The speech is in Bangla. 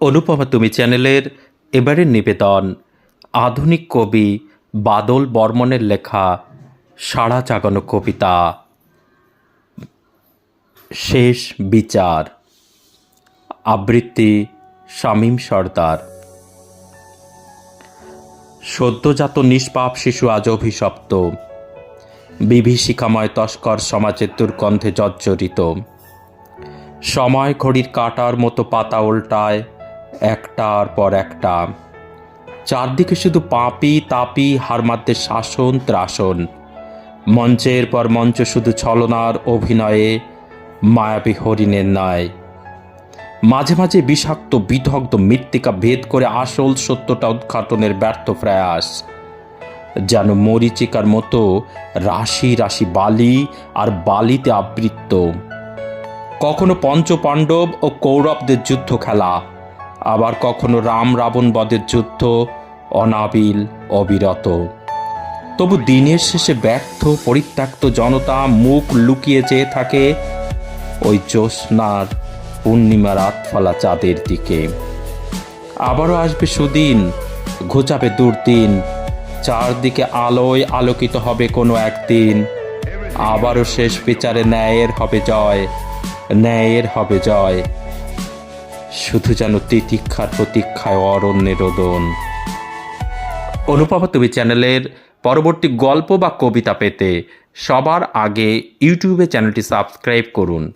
অনুপমা তুমি চ্যানেলের এবারের নিবেদন। আধুনিক কবি বাদল বর্মনের লেখা সাড়া জাগানো কবিতা। শেষ বিচার। আবৃত্তি শামীম সর্দার। সদ্যজাত নিষ্পাপ শিশু আজ অভিশপ্ত। বিভীষিকাময় তস্কর সমাজের দুর্গন্ধে জর্জরিত। সময় ঘড়ির কাটার মতো পাতা উল্টায় একটার পর একটা। চারদিকে শুধু পাপি তাপি হারমাদ্দের শাসন, ত্রাসন। মঞ্চের পর মঞ্চ শুধু ছলনার অভিনয়ে মায়াবী হরিণের ন্যায়। মাঝে মাঝে বিষাক্ত, বিধগ্ধ মৃত্তিকা ভেদ করে আসল সত্যটা উদ্ঘাটনের ব্যর্থ প্রয়াস। যেন মরিচিকার মতো রাশি রাশি বালি আর বালিতে আবৃত্ত। কখনো পঞ্চপাণ্ডব ও কৌরবদের যুদ্ধ খেলা। আবার কখনো রাম রাবণ বদের যুদ্ধ অনাবিল, অবিরত। তবু দিনের শেষে ব্যর্থ, পরিত্যক্ত জনতা মুখ লুকিয়ে চেয়ে থাকে ওই জ্যোৎস্নার পূর্ণিমা রাতফলা চাঁদের দিকে। আবারও আসবে সুদিন, ঘুচাবে দুর্দিন, চারদিকে আলোয় আলোকিত হবে কোনো একদিন। আবারও শেষ বিচারে ন্যায়ের হবে জয়, ন্যায়ের হবে জয়। শুধু যেন তিতিক্ষার প্রতীক্ষায় অরণ্যের রোদন অনুপম, তুমি চ্যানেলের পরবর্তী গল্প বা কবিতা পেতে সবার আগে ইউটিউবে চ্যানেলটি সাবস্ক্রাইব করুন।